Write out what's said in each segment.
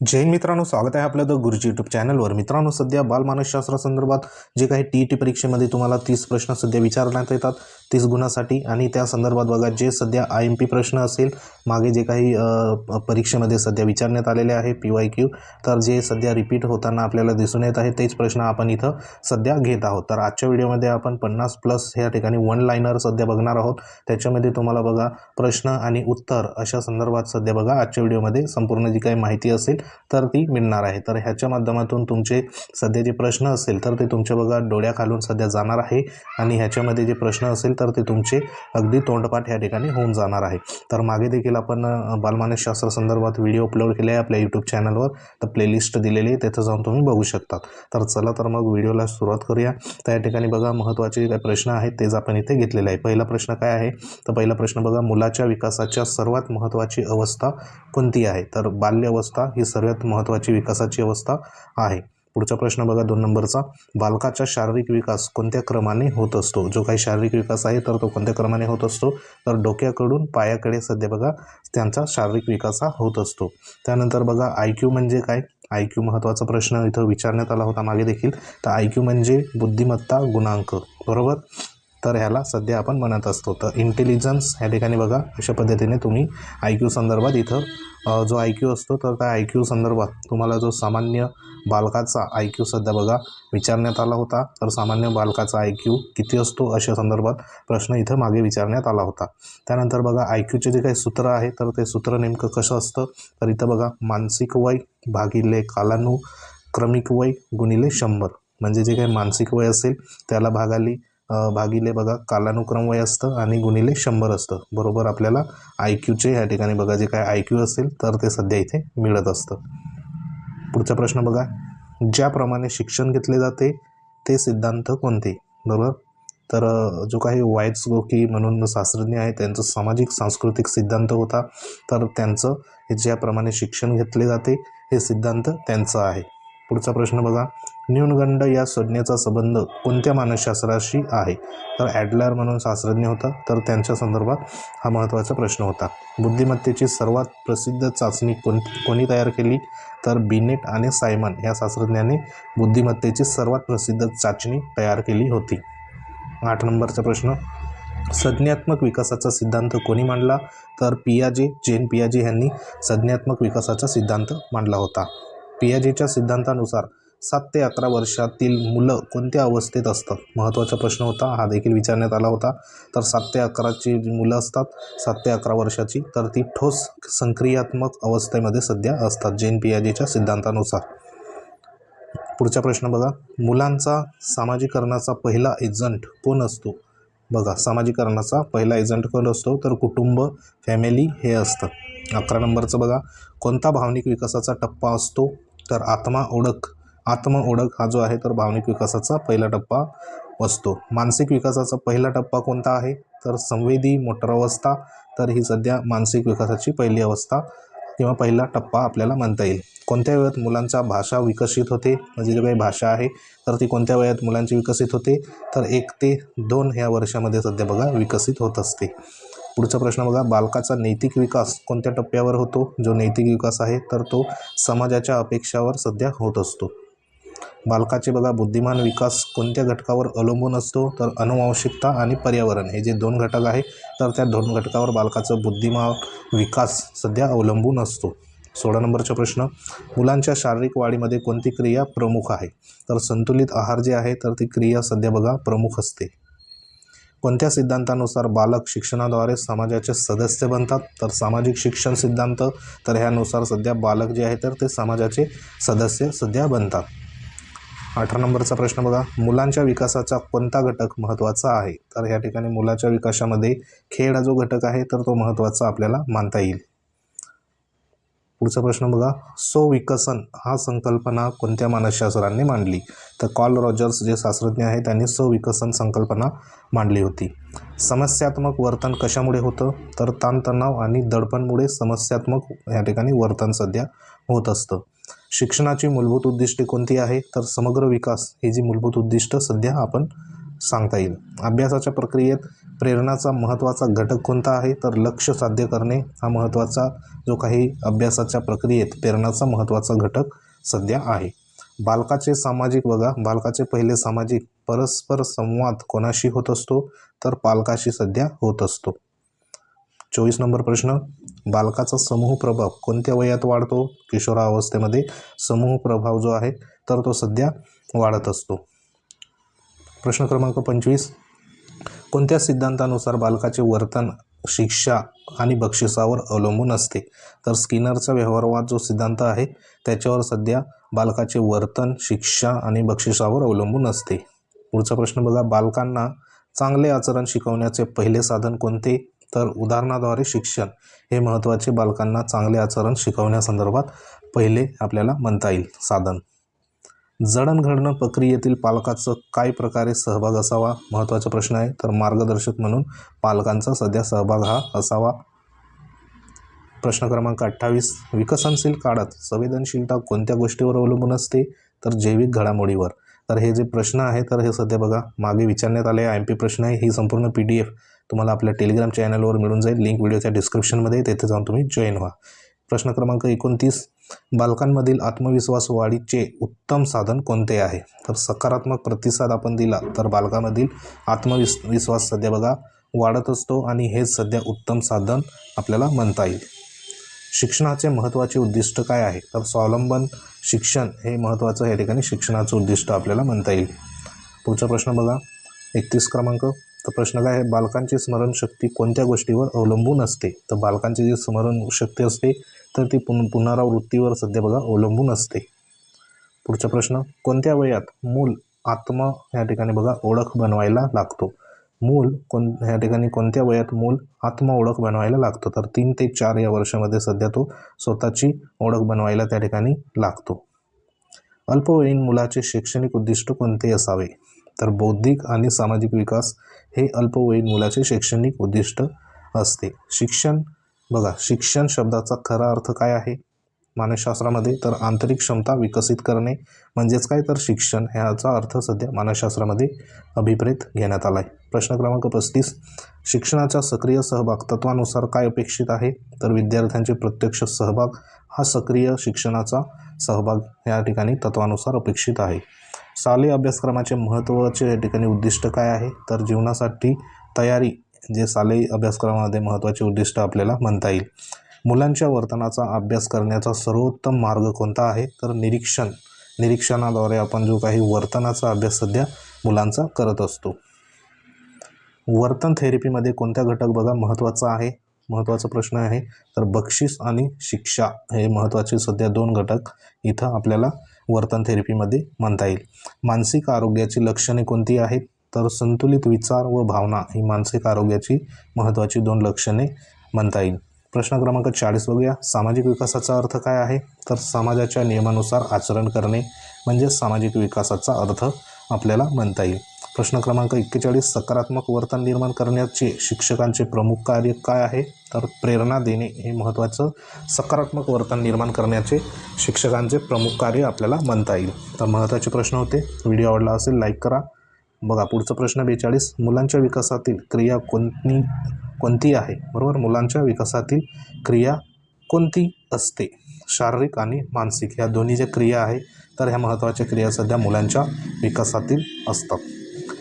जैन मित्रांनो स्वागत आहे आपल्या द गुरुजी यूट्यूब चॅनलवर मित्रांनो सध्या बालमानसशास्त्रासंदर्भात जे काही टी ई टी परीक्षेमध्ये तुम्हाला तीस प्रश्न सध्या विचारण्यात येतात तीस गुणासाठी. आणि त्या संदर्भात बघा जे सध्या आय एम पी प्रश्न असेल मागे जे काही परीक्षेमध्ये सध्या विचारण्यात आलेले आहे पी वाय क्यू तर जे सध्या रिपीट होताना आपल्याला दिसून येत आहे तेच प्रश्न आपण इथं सध्या घेत आहोत. तर आजच्या व्हिडिओमध्ये आपण पन्नास प्लस ह्या ठिकाणी वन लाईनर सध्या बघणार आहोत. त्याच्यामध्ये तुम्हाला बघा प्रश्न आणि उत्तर अशा संदर्भात सध्या बघा आजच्या व्हिडिओमध्ये संपूर्ण जी काही माहिती असेल तर ती मिळणार आहे. तर ह्याच्या माध्यमातून तुमचे सध्या जे प्रश्न असेल तर ते तुमच्या बघा डोळ्याखालून सध्या जाणार आहे आणि ह्याच्यामध्ये जे प्रश्न असेल तर ते तुमचे अगदी तोंडपाठ ह्या ठिकाणी होऊन जाणार आहे. तर मागे देखील आपण बालमानसशास्त्र संदर्भात व्हिडिओ अपलोड केले आहे आपल्या यूट्यूब चॅनलवर. तर प्लेलिस्ट दिलेली आहे तिथं जाऊन तुम्ही बघू शकतात. तर चला तर मग व्हिडिओला सुरुवात करूया. तर या ठिकाणी बघा महत्त्वाचे जे काही प्रश्न आहेत तेच आपण इथे घेतलेले आहे. पहिला प्रश्न काय आहे? तर पहिला प्रश्न बघा मुलाच्या विकासाच्या सर्वात महत्त्वाची अवस्था कोणती आहे? तर बाल्यावस्था ही सर्वात महत्त्वाची विकासाची अवस्था आहे. पुढचा प्रश्न बघा दोन नंबरचा. बालकाचा शारीरिक विकास कोणत्या क्रमाने होत असतो? जो काही शारीरिक विकास आहे तर तो कोणत्या क्रमाने होत असतो? तर डोक्याकडून पायाकडे सध्या बघा त्यांचा शारीरिक विकास हा होत असतो. त्यानंतर बघा आय क्यू म्हणजे काय? आय क्यू महत्त्वाचा प्रश्न इथं विचारण्यात आला होता मागे देखील. तर आय क्यू म्हणजे बुद्धिमत्ता गुणांक. बरोबर? तर ह्याला सध्या आपण म्हणत असतो. तर इंटेलिजन्स ह्या ठिकाणी बघा अशा पद्धतीने तुम्ही आय क्यू संदर्भात इथं जो आय क्यू असतो तर त्या आय क्यू संदर्भात तुम्हाला जो सामान्य बालकाचा आय क्यू सध्या बघा विचारण्यात आला होता तर सामान्य बालकाचा आय क्यू किती असतो अशा संदर्भात प्रश्न इथं मागे विचारण्यात आला होता. त्यानंतर बघा आय क्यूचे जे काही सूत्र आहे तर ते सूत्र नेमकं कसं असतं? तर इथं बघा मानसिक वय भागिले कालानुक्रमिक वय गुणिले शंभर. म्हणजे जे काही मानसिक वय असेल त्याला भागाली भागिले बघा कालानुक्रम वय असतं आणि गुणिले शंभर असतं. बरोबर आपल्याला आय क्यूचे ह्या ठिकाणी बघा जे काय आय क्यू असेल तर ते सध्या इथे मिळत असतं. पुढचा प्रश्न बघा ज्याप्रमाणे शिक्षण घेतले जाते ते सिद्धांत कोणते? बरोबर? तर जो काही वाईट्स गोकी म्हणून शास्त्रज्ञ आहे त्यांचं सामाजिक सांस्कृतिक सिद्धांत होता. तर त्यांचं हे ज्याप्रमाणे शिक्षण घेतले जाते हे सिद्धांत त्यांचं आहे. पुढचा प्रश्न बघा न्यूनगंड या संज्ञेचा संबंध कोणत्या मानसशास्त्राशी आहे? तर ॲडलर म्हणून शास्त्रज्ञ होता. तर त्यांच्या संदर्भात हा महत्त्वाचा प्रश्न होता. बुद्धिमत्तेची सर्वात प्रसिद्ध चाचणी कोण कोणी तयार केली? तर बिनेट आणि सायमन या शास्त्रज्ञाने बुद्धिमत्तेची सर्वात प्रसिद्ध चाचणी तयार केली होती. आठ नंबरचा प्रश्न. संज्ञात्मक विकासाचा सिद्धांत कोणी मांडला? तर पियाजे जेन पियाजे यांनी संज्ञात्मक विकासाचा सिद्धांत मांडला होता. पियाजेच्या सिद्धांतानुसार सात ते अकरा वर्षातील मुलं कोणत्या अवस्थेत असतात? महत्त्वाचा प्रश्न होता. हा देखील विचारण्यात आला होता. तर सात ते अकराची जी मुलं असतात. सात ते अकरा वर्षाची. तर ती ठोस संक्रियात्मक अवस्थेमध्ये सध्या असतात. जेन पियाजेच्या सिद्धांतानुसार. पुढचा प्रश्न बघा. मुलांचा सामाजिकरणाचा पहिला एजंट कोण असतो? बघा. सामाजिकरणाचा पहिला एजंट कोण असतो? तर कुटुंब फॅमिली हे असतं अकरा नंबरचं बघा. कोणता भावनिक विकासाचा टप्पा असतो? तर आत्मा ओळख. आत्मओळख हा जो आहे तर भावनिक विकासाचा पहिला टप्पा असतो. मानसिक विकासाचा पहिला टप्पा कोणता आहे? तर संवेदी मोटर अवस्था. तर ही सध्या मानसिक विकासाची पहिली अवस्था किंवा पहिला टप्पा आपल्याला म्हणता येईल. कोणत्या वयात मुलांचा भाषा विकसित होते? म्हणजे जी काही भाषा आहे तर ती कोणत्या वयात मुलांची विकसित होते? तर एक ते दोन ह्या वर्षामध्ये सध्या बघा विकसित होत असते. पुढचा प्रश्न बघा बालकाचा नैतिक विकास कोणत्या टप्प्यावर होतो? जो नैतिक विकास आहे तर तो समाजाच्या अपेक्षावर सध्या होत असतो. बालकाचे बघा बुद्धिमान विकास कोणत्या घटकावर अवलंबून असतो? तर अनुवांशिकता आणि पर्यावरण हे जे दोन घटक आहे तर त्या दोन घटकावर बालकाचं बुद्धिमान विकास सध्या अवलंबून असतो. सोळा नंबरचा प्रश्न मुलांच्या शारीरिक वाढीमध्ये कोणती क्रिया प्रमुख आहे? तर संतुलित आहार जे आहे तर ती क्रिया सध्या बघा प्रमुख असते. कोणत्या सिद्धांतानुसार बालक शिक्षणाद्वारे समाजाचे सदस्य बनतात? तर सामाजिक शिक्षण सिद्धांत तर ह्यानुसार सध्या बालक जे आहे तर ते समाजाचे सदस्य सध्या बनतात. अठरा नंबरचा प्रश्न बघा. मुलांच्या विकासाचा कोणता घटक महत्त्वाचा आहे? तर ह्या ठिकाणी मुलाच्या विकासामध्ये खेळ हा जो घटक आहे तर तो महत्त्वाचा आपल्याला मानता येईल. पुढचा प्रश्न बघा. स्वविकसन हा संकल्पना कोणत्या मानसशास्त्रांनी मांडली? तर कॉल रॉजर्स जे शास्त्रज्ञ आहेत त्यांनी स्वविकसन संकल्पना मांडली होती. समस्यात्मक वर्तन कशामुळे होतं? तर ताणतणाव आणि दडपणमुळे समस्यात्मक या ठिकाणी वर्तन सध्या होत असतं. शिक्षणाची मूलभूत उद्दिष्टे कोणती आहे तर समग्र विकास ही जी मूलभूत उद्दिष्ट सध्या आपण सांगता येईल. अभ्यासाच्या प्रक्रियेत प्रेरणाचा महत्त्वाचा घटक कोणता आहे? तर लक्ष साध्य करणे हा महत्त्वाचा जो काही अभ्यासाच्या प्रक्रियेत प्रेरणाचा महत्त्वाचा घटक सध्या आहे. बालकाचे सामाजिक बघा बालकाचे पहिले सामाजिक परस्पर संवाद कोणाशी होत असतो? तर पालकाशी सध्या होत असतो. चोवीस नंबर प्रश्न. बालकाचा समूह प्रभाव कोणत्या वयात वाढतो? किशोरावस्थेमध्ये समूह प्रभाव जो आहे तर तो सध्या वाढत असतो. प्रश्न क्रमांक पंचवीस. कोणत्या सिद्धांतानुसार बालकाचे वर्तन शिक्षा आणि बक्षिसावर अवलंबून असते? तर स्किनरचा व्यवहारवाद जो सिद्धांत आहे त्याच्यावर सध्या बालकाचे वर्तन शिक्षा आणि बक्षिसावर अवलंबून असते. पुढचा प्रश्न बघा. बालकांना चांगले आचरण शिकवण्याचे पहिले साधन कोणते? तर उदाहरणाद्वारे शिक्षण हे महत्त्वाचे बालकांना चांगले आचरण शिकवण्यासंदर्भात पहिले आपल्याला म्हणता येईल साधन. जडणघडण प्रक्रियेतील पालकाचं काय प्रकारे सहभाग असावा महत्त्वाचा प्रश्न आहे. तर मार्गदर्शक म्हणून पालकांचा सध्या सहभाग हा असावा. प्रश्न क्रमांक अठ्ठावीस विकसनशील काळात संवेदनशीलता कोणत्या गोष्टीवर अवलंबून असते? तर जैविक घडामोडीवर. तर हे जे प्रश्न आहे तर हे सध्या बघा मागे विचारण्यात आले आय एम पी प्रश्न आहे ही संपूर्ण पी डी एफ तुम्हाला आपल्या टेलिग्राम चॅनलवर मिळून जाईल. लिंक व्हिडिओच्या डिस्क्रिप्शनमध्ये तेथे जाऊन तुम्ही जॉईन व्हा. प्रश्न क्रमांक एकोणतीस. बालकांमधील आत्मविश्वास वाढीचे उत्तम साधन कोणते आहे? तर सकारात्मक प्रतिसाद आपण दिला तर बालकामधील आत्मविस विश्वास सध्या बघा वाढत असतो आणि हेच सध्या उत्तम साधन आपल्याला म्हणता येईल. शिक्षणाचे महत्त्वाचे उद्दिष्ट काय आहे? तर स्वावलंबन शिक्षण हे महत्त्वाचं या ठिकाणी शिक्षणाचं उद्दिष्ट आपल्याला म्हणता येईल. पुढचा प्रश्न बघा. एकतीस क्रमांक. तर प्रश्न काय आहे? बालकांची स्मरणशक्ती कोणत्या गोष्टीवर अवलंबून असते? तर बालकांची जी स्मरणशक्ती असते तर ती पुन पुनरावृत्तीवर सध्या बघा अवलंबून असते. पुढचा प्रश्न कोणत्या वयात मूल आत्मा या ठिकाणी बघा ओळख बनवायला लागतो? मूल कोण ह्या ठिकाणी कोणत्या वयात मूल आत्म ओळख बनवायला लागतो? तर तीन ते चार या वर्षामध्ये सध्या तो स्वतःची ओळख बनवायला त्या ठिकाणी लागतो. अल्पवयीन मुलाचे शैक्षणिक उद्दिष्ट कोणते असावे? तर बौद्धिक आणि सामाजिक विकास हे अल्पवयीन मुलाचे शैक्षणिक उद्दिष्ट असते. शिक्षण बघा शिक्षण शब्दाचा खरा अर्थ काय आहे? मानसशास्त्रामध्ये तर आंतरिक क्षमता विकसित करणे म्हणजेच काय? तर शिक्षण ह्याचा अर्थ सध्या मानसशास्त्रामध्ये अभिप्रेत घेण्यात आला आहे प्रश्न क्रमांक पस्तीस. शिक्षणाचा सक्रिय सहभाग तत्वानुसार काय अपेक्षित आहे? तर विद्यार्थ्यांचे प्रत्यक्ष सहभाग हा सक्रिय शिक्षणाचा सहभाग या ठिकाणी तत्वानुसार अपेक्षित आहे. शालेय अभ्यासक्रमाचे महत्त्वाचे या ठिकाणी उद्दिष्ट काय आहे? तर जीवनासाठी तयारी जे शालेय अभ्यासक्रमामध्ये महत्त्वाचे उद्दिष्ट आपल्याला म्हणता येईल. मुलांच्या वर्तनाचा अभ्यास करण्याचा सर्वोत्तम मार्ग कोणता आहे? तर निरीक्षण. निरीक्षणाद्वारे आपण जो काही वर्तनाचा अभ्यास सध्या मुलांचा करत असतो. वर्तन थेरपीमध्ये कोणत्या घटक बघा महत्त्वाचा आहे? महत्त्वाचा प्रश्न आहे. तर बक्षीस आणि शिक्षा हे महत्त्वाचे सध्या दोन घटक इथं आपल्याला वर्तन थेरपीमध्ये म्हणता येईल. मानसिक आरोग्याची लक्षणे कोणती आहेत? तर संतुलित विचार व भावना ही मानसिक आरोग्याची महत्त्वाची दोन लक्षणे म्हणता येईल. प्रश्न क्रमांक चाळीस बघूया. सामाजिक विकासाचा अर्थ काय आहे? तर समाजाच्या नियमानुसार आचरण करणे म्हणजे सामाजिक विकासाचा अर्थ आपल्याला म्हणता येईल. प्रश्न क्रमांक एक्केचाळीस सकारात्मक वर्तन निर्माण करण्याचे शिक्षकांचे प्रमुख कार्य काय आहे? तर प्रेरणा देणे हे महत्त्वाचं. सकारात्मक वर्तन निर्माण करण्याचे शिक्षकांचे प्रमुख कार्य आपल्याला म्हणता येईल. तर महत्त्वाचे प्रश्न होते. व्हिडिओ आवडला असेल लाईक करा. बघा पुढचा प्रश्न बेचाळीस. मुलांच्या विकासातील क्रिया कोणती कोणती आहे? बरोबर? मुलांच्या विकासातील क्रिया कोणती असते? शारीरिक आणि मानसिक. ह्या दोन्ही ज्या क्रिया आहे तर ह्या महत्त्वाच्या क्रिया सध्या मुलांच्या विकासातील असतात.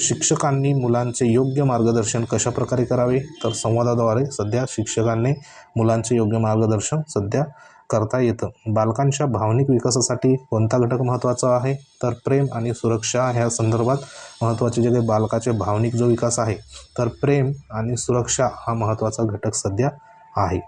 शिक्षकांनी मुलांचे योग्य मार्गदर्शन कशा प्रकारे करावे? तर संवादाद्वारे सध्या शिक्षकांनी मुलांचे योग्य मार्गदर्शन सध्या करता येतं. बालकांच्या भावनिक विकासासाठी कोणता घटक महत्त्वाचा आहे? तर प्रेम आणि सुरक्षा ह्या संदर्भात महत्त्वाचे जे काही बालकाचे भावनिक जो विकास आहे तर प्रेम आणि सुरक्षा हा महत्त्वाचा घटक सध्या आहे.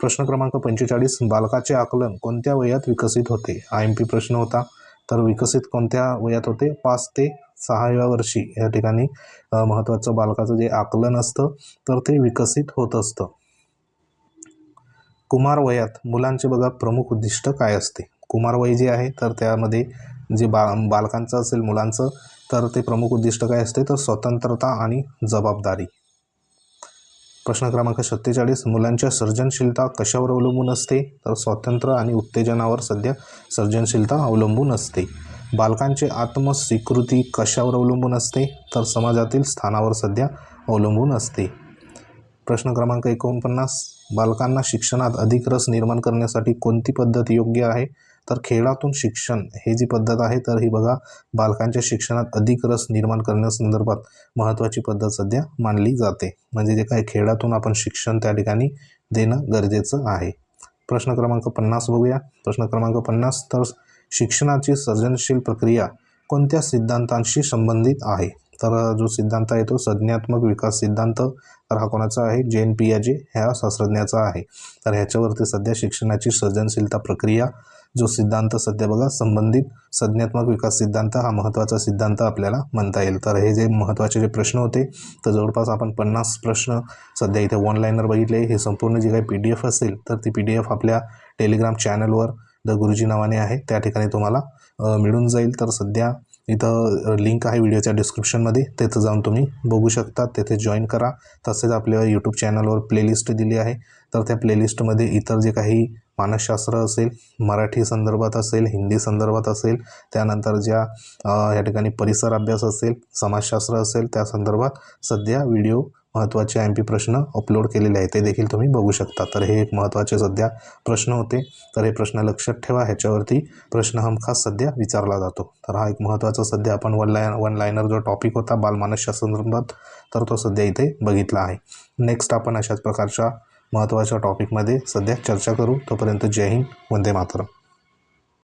प्रश्न क्रमांक पंचेचाळीस बालकाचे आकलन कोणत्या वयात विकसित होते? आय एम पी प्रश्न होता. तर विकसित कोणत्या वयात होते? पाच ते सहाव्या वर्षी या ठिकाणी महत्त्वाचं बालकाचं जे आकलन असतं तर ते विकसित होत असतं. कुमार वयात मुलांचे बघा प्रमुख उद्दिष्ट काय असते? कुमार वय जे आहे तर त्यामध्ये जे बा बालकांचं असेल मुलांचं तर ते प्रमुख उद्दिष्ट काय असते? तर स्वतंत्रता आणि जबाबदारी. प्रश्न क्रमांक सत्तेचाळीस मुलांच्या सर्जनशीलता कशावर अवलंबून असते? तर स्वातंत्र्य आणि उत्तेजनावर सध्या सर्जनशीलता अवलंबून असते. बालकांचे आत्मस्वीकृती कशावर अवलंबून असते? तर समाजातील स्थानावर सध्या अवलंबून असते. प्रश्न क्रमांक एकोणपन्नास. बालकांना शिक्षणात अधिक रस निर्माण करण्यासाठी कोणती पद्धत योग्य आहे? तर खेळातून शिक्षण. हे जी पद्धत आहे तर ही बघा बालकांच्या शिक्षणात अधिक रस निर्माण करण्यासंदर्भात महत्त्वाची पद्धत सध्या मानली जाते. म्हणजे जे काही खेळातून आपण शिक्षण त्या ठिकाणी देणं गरजेचं आहे. प्रश्न क्रमांक पन्नास बघूया. प्रश्न क्रमांक पन्नास तर शिक्षणाची सर्जनशील प्रक्रिया कोणत्या सिद्धांतांशी संबंधित आहे? तर जो सिद्धांत आहे तो संज्ञात्मक विकास सिद्धांत. तर हा कोणाचा आहे? जेन पियाजे ह्या शास्त्रज्ञाचा आहे. तर ह्याच्यावरती सध्या शिक्षणाची सर्जनशीलता प्रक्रिया जो सिद्धांत सध्या बघा संबंधित संज्ञात्मक विकास सिद्धांत हा महत्त्वाचा सिद्धांत आपल्याला म्हणता येईल. तर हे जे महत्त्वाचे जे प्रश्न होते तर जवळपास आपण पन्नास प्रश्न सध्या इथे ऑनलाईनवर बघितले. हे संपूर्ण जे काही पी डी एफ असेल तर ती पी डी एफ आपल्या टेलिग्राम चॅनलवर द गुरुजी नावाने आहे त्या ठिकाणी तुम्हाला मिळून जाईल. तर सध्या इथं लिंक आहे व्हिडिओच्या डिस्क्रिप्शनमध्ये तिथं जाऊन तुम्ही बघू शकता. तेथे जॉईन करा. तसेच आपल्या यूट्यूब चॅनलवर प्लेलिस्ट दिली आहे. तर त्या प्लेलिस्टमध्ये इतर जे काही मानसशास्त्र असेल मराठी संदर्भात असेल हिंदी संदर्भात असेल त्यानंतर ज्या या ठिकाणी परिसर अभ्यास असेल समाजशास्त्र असेल त्या संदर्भात सध्या व्हिडिओ महत्त्वाचे एम पी प्रश्न अपलोड केलेले आहेत ते देखील तुम्ही बघू शकता. तर हे एक महत्त्वाचे सध्या प्रश्न होते. तर हे प्रश्न लक्षात ठेवा ह्याच्यावरती प्रश्न हमखास सध्या विचारला जातो. तर हा एक महत्त्वाचा सध्या आपण वन लाय वन लायनर जो टॉपिक होता बालमानसच्या संदर्भात तर तो सध्या इथे बघितला आहे. नेक्स्ट आपण अशाच प्रकारच्या महत्त्वाच्या टॉपिकमध्ये सध्या चर्चा करू. तोपर्यंत जय हिंद वंदे मातरम.